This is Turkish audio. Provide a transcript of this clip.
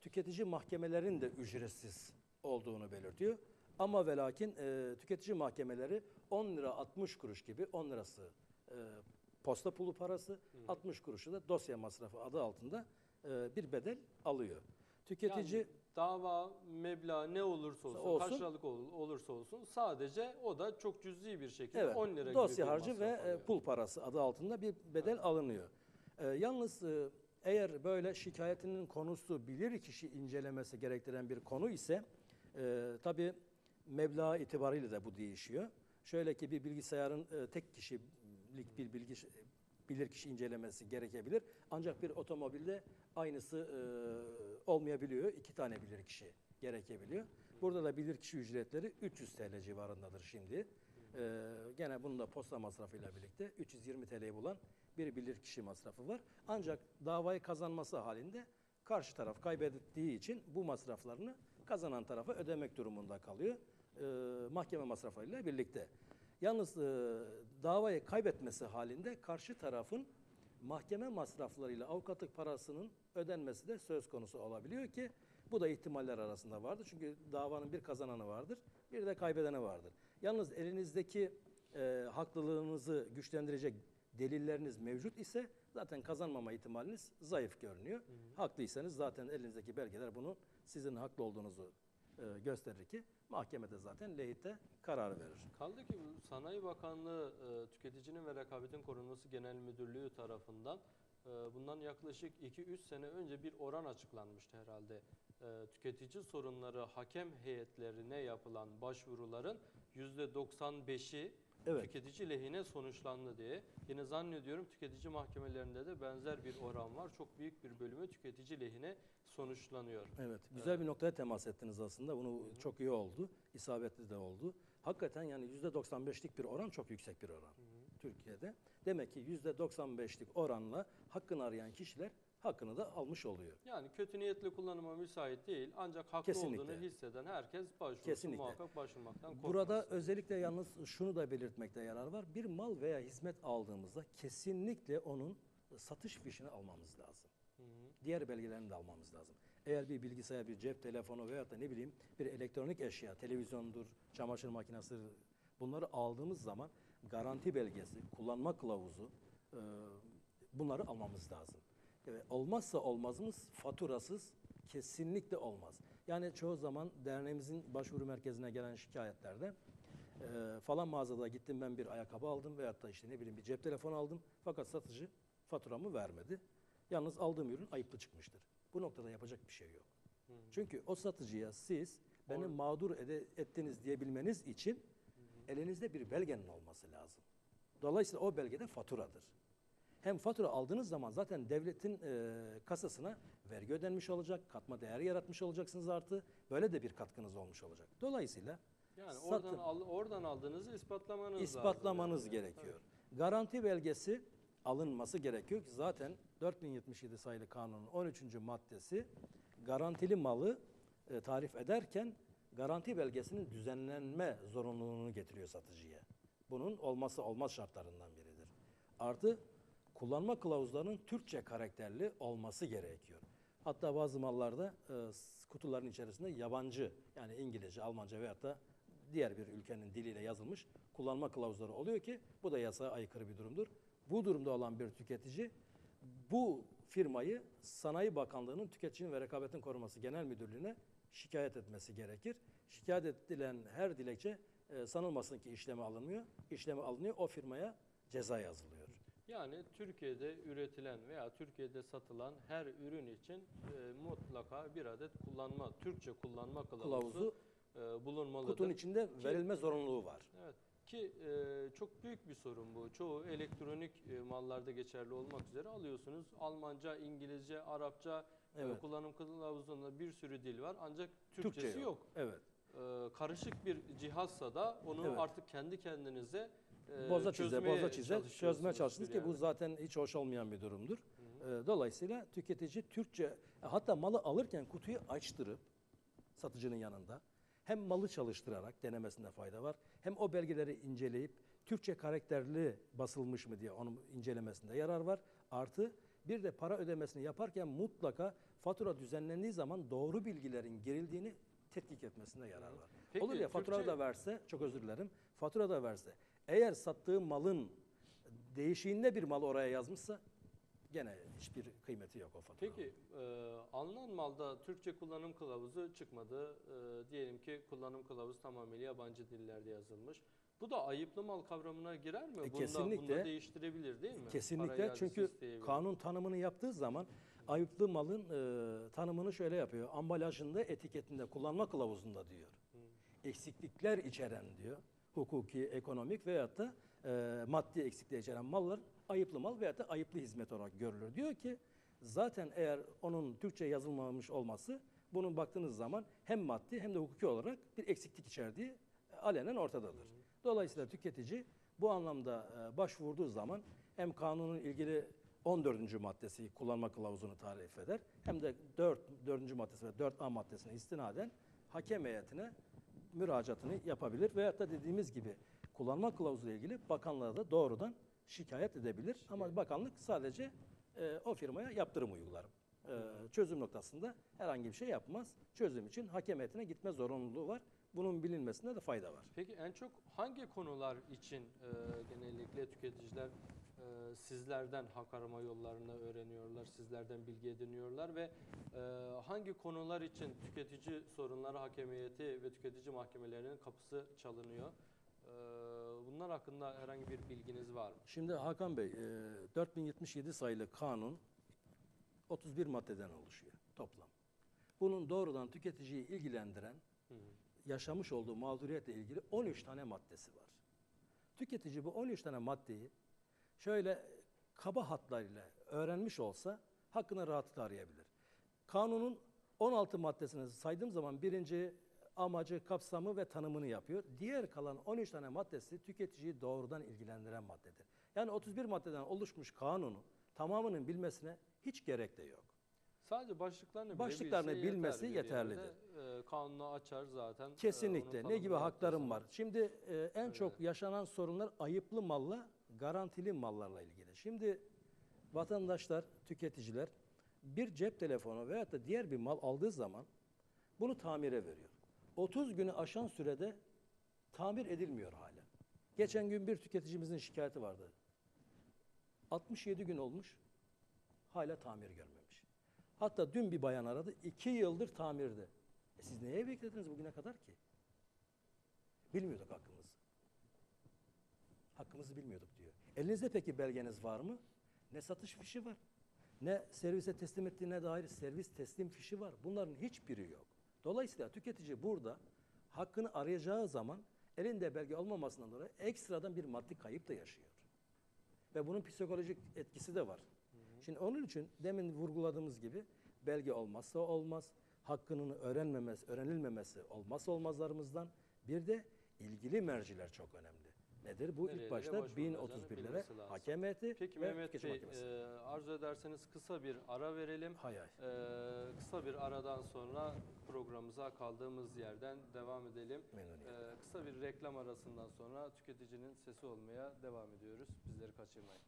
tüketici mahkemelerin de ücretsiz olduğunu belirtiyor. Ama ve lakin e, tüketici mahkemeleri 10 lira 60 kuruş gibi 10 lirası e, posta pulu parası, 60 kuruşu da dosya masrafı adı altında e, bir bedel alıyor. Tüketici Yani dava meblağ ne olursa olsun, Olsun. kaç liralık ol- olursa olsun sadece o da çok cüzi bir şekilde Evet, 10 lira dosya gibi harcı ve e, alıyor. pul parası adı altında bir bedel alınıyor. E, yalnız e, eğer böyle şikayetinin konusu bilir kişi incelemesi gerektiren bir konu ise e, tabii meblağ itibariyle de bu değişiyor. Şöyle ki bir bilgisayarın e, tek kişilik bir bilgi bilir kişi incelemesi gerekebilir. Ancak bir otomobilde aynısı e, olmayabiliyor. İki tane bilir kişi gerekebiliyor. Burada da bilir kişi ücretleri 300 TL civarındadır şimdi. Ee, gene bunun da posta masrafıyla birlikte 320 TL'yi bulan bir bilirkişi masrafı var. Ancak davayı kazanması halinde karşı taraf kaybettiği için bu masraflarını kazanan tarafa ödemek durumunda kalıyor. Ee, mahkeme masraflarıyla birlikte. Yalnız e, davayı kaybetmesi halinde karşı tarafın mahkeme masraflarıyla avukatlık parasının ödenmesi de söz konusu olabiliyor ki bu da ihtimaller arasında vardır. Çünkü davanın bir kazananı vardır, bir de kaybedeni vardır. Yalnız elinizdeki e, haklılığınızı güçlendirecek delilleriniz mevcut ise zaten kazanmama ihtimaliniz zayıf görünüyor. Haklıysanız zaten elinizdeki belgeler bunun sizin haklı olduğunuzu e, gösterir ki mahkemede zaten lehite karar verir. Kaldı ki bu Sanayi Bakanlığı e, Tüketicinin ve Rekabetin Korunması Genel Müdürlüğü tarafından e, bundan yaklaşık 2-3 sene önce bir oran açıklanmıştı herhalde. E, tüketici sorunları hakem heyetlerine yapılan başvuruların %95'i Evet. tüketici lehine sonuçlandı diye. Yine zannediyorum tüketici mahkemelerinde de benzer bir oran var. Çok büyük bir bölümü tüketici lehine sonuçlanıyor. Evet, güzel bir noktaya temas ettiniz aslında. Bunu çok iyi oldu, isabetli de oldu. Hakikaten yani %95'lik bir oran çok yüksek bir oran Türkiye'de. Demek ki %95'lik oranla hakkını arayan kişiler hakkını da almış oluyor. Yani kötü niyetli kullanıma müsait değil ancak haklı Kesinlikle. olduğunu hisseden herkes başvursun Kesinlikle. muhakkak başvurmaktan korkmasın. Burada özellikle yalnız şunu da belirtmekte yarar var. Bir mal veya hizmet aldığımızda kesinlikle onun satış fişini almamız lazım. Hı hı. Diğer belgelerini de almamız lazım. Eğer bir bilgisayar, bir cep telefonu veyahut da ne bileyim bir elektronik eşya, televizyondur, çamaşır makinesi bunları aldığımız zaman garanti belgesi, kullanma kılavuzu e, bunları almamız lazım. Evet, olmazsa olmazımız faturasız kesinlikle olmaz. Yani çoğu zaman derneğimizin başvuru merkezine gelen şikayetlerde e, falan mağazada gittim ben bir ayakkabı aldım veyahut da işte ne bileyim bir cep telefonu aldım fakat satıcı faturamı vermedi. Yalnız aldığım ürün ayıplı çıkmıştır. Bu noktada yapacak bir şey yok. Hı hı. Çünkü o satıcıya siz beni Or- mağdur ede- ettiniz diyebilmeniz için elinizde bir belgenin olması lazım. Dolayısıyla o belge de faturadır. Hem fatura aldığınız zaman zaten devletin e, kasasına vergi ödenmiş olacak, katma değer yaratmış olacaksınız artı. Böyle de bir katkınız olmuş olacak. Dolayısıyla Yani satın- oradan al, oradan aldığınızı ispatlamanız lazım. ispatlamanız yani. gerekiyor. Garanti belgesi alınması gerekiyor ki zaten 4077 sayılı kanunun 13. maddesi garantili malı e, tarif ederken garanti belgesinin düzenlenme zorunluluğunu getiriyor satıcıya. Bunun olması olmaz şartlarından biridir. Artı kullanma kılavuzlarının Türkçe karakterli olması gerekiyor. Hatta bazı mallarda e, kutuların içerisinde yabancı yani İngilizce, Almanca veyahut da diğer bir ülkenin diliyle yazılmış kullanma kılavuzları oluyor ki bu da yasağa aykırı bir durumdur. Bu durumda olan bir tüketici bu firmayı Sanayi Bakanlığı'nın Tüketicinin ve Rekabetin Koruması Genel Müdürlüğü'ne şikayet etmesi gerekir. Şikayet edilen her dilekçe e, sanılmasın ki işleme alınmıyor. İşleme alınıyor o firmaya ceza yazılıyor. Yani Türkiye'de üretilen veya Türkiye'de satılan her ürün için e, mutlaka bir adet kullanma, Türkçe kullanma kılavuzu, Kılavuzu e, bulunmalıdır. kutunun içinde Ki- verilme zorunluluğu var. Evet ki e, çok büyük bir sorun bu. Çoğu elektronik e, mallarda geçerli olmak üzere alıyorsunuz. Almanca, İngilizce, Arapça e, Evet. kullanım kılavuzunda bir sürü dil var ancak Türkçesi yok. Evet. E, karışık bir cihazsa da onu Evet. artık kendi kendinize e, boza çize, boza çize çözmeye çalıştınız ki yani. bu zaten hiç hoş olmayan bir durumdur. Ee, Dolayısıyla tüketici Türkçe hatta malı alırken kutuyu açtırıp satıcının yanında hem malı çalıştırarak denemesinde fayda var. Hem o belgeleri inceleyip Türkçe karakterli basılmış mı diye onun incelemesinde yarar var. Artı bir de para ödemesini yaparken mutlaka fatura düzenlendiği zaman doğru bilgilerin girildiğini tetkik etmesinde yarar var. Peki, Olur ya fatura Türkçe- da verse, çok özür dilerim, fatura da verse, eğer sattığı malın değişiğinde bir mal oraya yazmışsa gene hiçbir kıymeti yok o faturanın. Peki e, alınan malda Türkçe kullanım kılavuzu çıkmadı. E, diyelim ki kullanım kılavuzu tamamıyla yabancı dillerde yazılmış. Bu da ayıplı mal kavramına girer mi? E, Bunda, kesinlikle. bunda değiştirebilir değil mi? Kesinlikle çünkü kanun tanımını yaptığı zaman ayıplı malın e, tanımını şöyle yapıyor. Ambalajında, etiketinde, kullanma kılavuzunda diyor. Eksiklikler içeren diyor. Hukuki, ekonomik veyahut da e, maddi eksiklikler içeren mallar ayıplı mal veyahut da ayıplı hizmet olarak görülür. Diyor ki zaten eğer onun Türkçe yazılmamış olması bunun baktığınız zaman hem maddi hem de hukuki olarak bir eksiklik içerdiği alenen ortadadır. Dolayısıyla tüketici bu anlamda e, başvurduğu zaman hem kanunun ilgili 14. maddesi kullanma kılavuzunu tarif eder hem de 4. 4. maddesi ve 4A maddesine istinaden hakem heyetine müracaatını yapabilir veyahut da dediğimiz gibi kullanma kılavuzu ile ilgili bakanlığa da doğrudan şikayet edebilir. Ama bakanlık sadece e, o firmaya yaptırım uygular. E, çözüm noktasında herhangi bir şey yapmaz. Çözüm için hakem heyetine gitme zorunluluğu var. Bunun bilinmesinde de fayda var. Peki en çok hangi konular için e, genellikle tüketiciler e, sizlerden hak arama yollarını öğreniyorlar, sizlerden bilgi ediniyorlar ve e, hangi konular için tüketici sorunları hakemiyeti ve tüketici mahkemelerinin kapısı çalınıyor? E, bunlar hakkında herhangi bir bilginiz var mı? Şimdi Hakan Bey, e, 4077 sayılı kanun 31 maddeden oluşuyor toplam. Bunun doğrudan tüketiciyi ilgilendiren Hı hı. yaşamış olduğu mağduriyetle ilgili 13 tane maddesi var. Tüketici bu 13 tane maddeyi şöyle kaba hatlarıyla öğrenmiş olsa hakkını rahatlıkla arayabilir. Kanunun 16 maddesini saydığım zaman birinci amacı, kapsamı ve tanımını yapıyor. Diğer kalan 13 tane maddesi tüketiciyi doğrudan ilgilendiren maddedir. Yani 31 maddeden oluşmuş kanunu tamamının bilmesine hiç gerek de yok. Sadece başlıklarını Başlıklarını bilse bilmesi yeter yeterlidir. E, kanunu açar zaten. e, Kesinlikle. Ne gibi haklarım var? Şimdi e, en çok yaşanan sorunlar ayıplı malla, garantili mallarla ilgili. Şimdi vatandaşlar, tüketiciler bir cep telefonu veyahut da diğer bir mal aldığı zaman bunu tamire veriyor. 30 günü aşan sürede tamir edilmiyor hala. Geçen gün bir tüketicimizin şikayeti vardı. 67 gün olmuş, hala tamir görmemiş. Hatta dün bir bayan aradı, 2 yıldır tamirde. E siz neye beklediniz bugüne kadar ki? Bilmiyorduk hakkımızı. Hakkımızı bilmiyorduk diyor. Elinizde peki belgeniz var mı? Ne satış fişi var, ne servise teslim ettiğine dair servis teslim fişi var. Bunların hiçbiri yok. Dolayısıyla tüketici burada hakkını arayacağı zaman elinde belge olmamasından dolayı ekstradan bir maddi kayıp da yaşıyor. Ve bunun psikolojik etkisi de var. Şimdi onun için demin vurguladığımız gibi belge olmazsa olmaz, hakkının öğrenmemesi, öğrenilmemesi olmazsa olmazlarımızdan bir de ilgili merciler çok önemli. Nedir? Bu Nerelere ilk başta başvurulacağını 1031'lere bilmesi lazım. hakem heyeti Peki ve Mehmet Bey, e, arzu ederseniz kısa bir ara verelim. hay hay. E, kısa bir aradan sonra programımıza kaldığımız yerden devam edelim. E, kısa bir reklam arasından sonra tüketicinin sesi olmaya devam ediyoruz. Bizleri kaçırmayın.